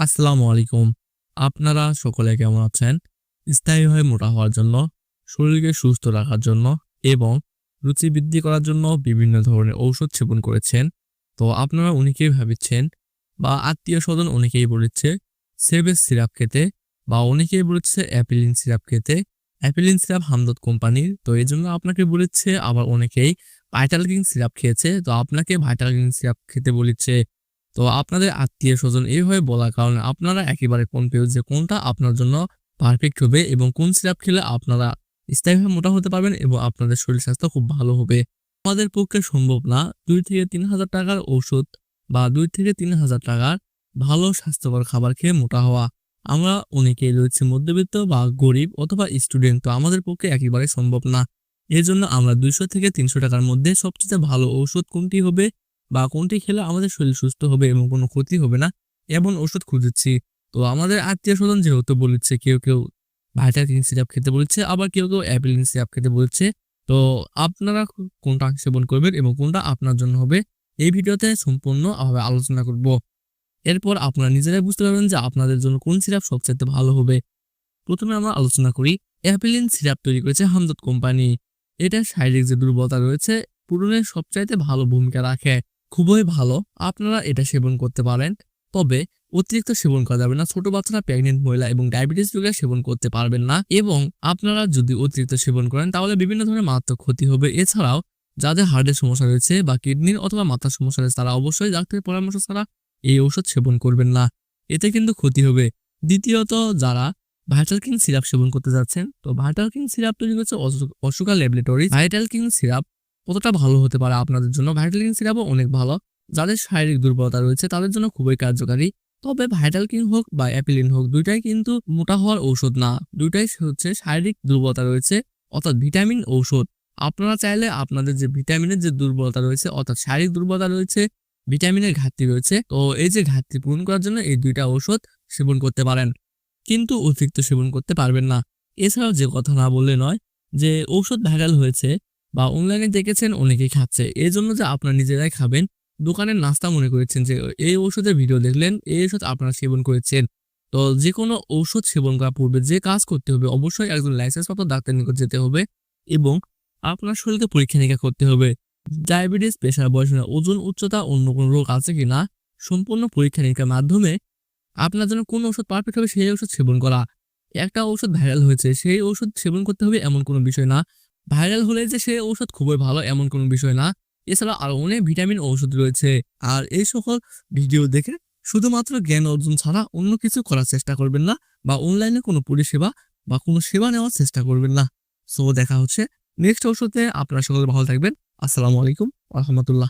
আসসালামু আলাইকুম। আপনারা সকলে কেমন আছেন? স্থায়ীভাবে মোটা হওয়ার জন্য, শরীরকে সুস্থ রাখার জন্য এবং রুচি বৃদ্ধি করার জন্য বিভিন্ন ধরনের ঔষধ সেবন করেছেন। তো আপনারা অনেকেই ভাবিচ্ছেন বা আত্মীয় স্বজন অনেকেই বলেছে সেভেস সিরাপ খেতে বা অনেকেই বলেছে অ্যাপিলিন সিরাপ খেতে। অ্যাপিলিন সিরাপ হামদত কোম্পানির, তো এই জন্য আপনাকে বলেছে, আবার অনেকেই ভাইটাল কিং সিরাপ খেয়েছে। তো আপনাকে ভাইটাল কিং সিরাপ খেতে বলেছে তো আপনাদের আত্মীয় স্বজন এইভাবে বলার কারণে আপনারা একেবারে কনফিউজ যে কোনটা আপনার জন্য পারফেক্ট হবে এবং কোন সিরাপ খেলে আপনারা স্থায়ীভাবে মোটা হতে পারবেন এবং আপনাদের শরীর স্বাস্থ্য খুব ভালো হবে। আমাদের পক্ষে সম্ভব না দুই থেকে তিন হাজার টাকার ঔষধ বা দুই থেকে তিন হাজার টাকার ভালো স্বাস্থ্যকর খাবার খেয়ে মোটা হওয়া। আমরা অনেকেই রয়েছে মধ্যবিত্ত বা গরিব অথবা স্টুডেন্ট তো আমাদের পক্ষে একেবারে সম্ভব না। এর জন্য আমরা দুইশো থেকে তিনশো টাকার মধ্যে সবচেয়ে ভালো ঔষধ কোনটি হবে বা কোনটি খেলে আমাদের শরীর সুস্থ হবে এবং কোনো ক্ষতি হবে না, এমন ওষুধ খুঁজেছি। তো আমাদের আত্মীয় স্বজন যেহেতু বলেছে, কেউ কেউ ভাইটাকিন সিরাপ খেতে বলেছে, আবার কেউ কেউ অ্যাপিলিন সিরাপ খেতে বলেছে। তো আপনারা কোনটা সেবন করবেন এবং কোনটা আপনার জন্য হবে, এই ভিডিওতে সম্পূর্ণভাবে আলোচনা করব। এরপর আপনারা নিজেরাই বুঝতে পারবেন যে আপনাদের জন্য কোন সিরাপ সবচেয়ে ভালো হবে। প্রথমে আমরা আলোচনা করি অ্যাপিলিন সিরাপ তৈরি করেছে হামদত কোম্পানি। এটা শারীরিক যে দুর্বলতা রয়েছে পূরণের সবচাইতে ভালো ভূমিকা রাখে। খুবই ভালো। আপনারা এটা সেবন করতে পারেন। তবে অতিরিক্ত সেবন করা যাবে না। ছোট বাচ্চারা প্রেগনেন্ট মহিলা এবং ডায়াবেটিস রোগীরা সেবন করতে পারবেন না এবং আপনারা যদি অতিরিক্ত সেবন করেন, তাহলে বিভিন্ন ধরনের মারাত্মক ক্ষতি হবে। এছাড়াও যাদের হার্টের সমস্যা রয়েছে বা কিডনির অথবা মাথার সমস্যা রয়েছে, তারা অবশ্যই ডাক্তারের পরামর্শ ছাড়া এই ঔষধ সেবন করবেন না। এতে কিন্তু ক্ষতি হবে। দ্বিতীয়ত, যারা ভাইটাল কিং সিরাপ সেবন করতে যাচ্ছেন, তো ভাইটাল কিং সিরাপ তৈরি অশো- Ashoka laboratory vital king syrup কতটা ভালো হতে পারে আপনাদের জন্য? ভাইটাল কিং সিরাপও অনেক ভালো। যাদের শারীরিক দুর্বলতা রয়েছে, তাদের জন্য খুবই কার্যকারী। তবে ভাইটাল কিং হোক বা অ্যাপিলিন হোক, দুইটাই কিন্তু মোটা হওয়ার ঔষধ না। দুইটাই হচ্ছে শারীরিক দুর্বলতা রয়েছে, অর্থাৎ ভিটামিন ঔষধ। আপনারা চাইলে আপনাদের যে ভিটামিনের যে দুর্বলতা রয়েছে, অর্থাৎ শারীরিক দুর্বলতা রয়েছে, ভিটামিনের ঘাটতি রয়েছে। তো এই যে ঘাটতি পূরণ করার জন্য এই দুইটা ঔষধ সেবন করতে পারেন। কিন্তু অতিরিক্ত সেবন করতে পারবেন না। এছাড়াও যে কথা না বললে নয়, যে ঔষধ ভাইরাল হয়েছে বা অনলাইনে দেখেছেন অনেকেই খাচ্ছে। এই জন্য যে আপনারা নিজেরাই খাবেন, দোকানের নাস্তা মনে করেছেন যে এই ঔষধের ভিডিও দেখলেন, এই ঔষধ আপনারা সেবন করেছেন। তো যে কোনো ঔষধ সেবন করার পূর্বে যে কাজ করতে হবে, অবশ্যই একজন লাইসেন্স প্রাপ্ত ডাক্তার নিকট যেতে হবে এবং আপনার শরীরকে পরীক্ষা নিরীক্ষা করতে হবে। ডায়াবেটিস প্রেশার, বয়স ওজন উচ্চতা, অন্য কোনো রোগ আছে কি না সম্পূর্ণ পরীক্ষা নিরীক্ষার মাধ্যমে আপনার জন্য কোন ওষুধ পারফেক্ট হবে সেই ওষুধ সেবন করা। একটা ঔষধ ভাইরাল হয়েছে, সেই ওষুধ সেবন করতে হবে এমন কোনো বিষয় না। ভাইরাল হলে যে সেই ঔষধ খুবই ভালো এমন কোনো বিষয় না। এছাড়া আরও অনেক ভিটামিন ঔষধ রয়েছে। আর এই সকল ভিডিও দেখে শুধুমাত্র জ্ঞান অর্জন ছাড়া অন্য কিছু করার চেষ্টা করবেন না বা অনলাইনে কোনো পরিষেবা বা কোনো সেবা নেওয়ার চেষ্টা করবেন না। সো দেখা হচ্ছে নেক্সট ঔষধে আপনারা সকলে ভালো থাকবেন। আসসালামু আলাইকুম। রহমতুল্লাহ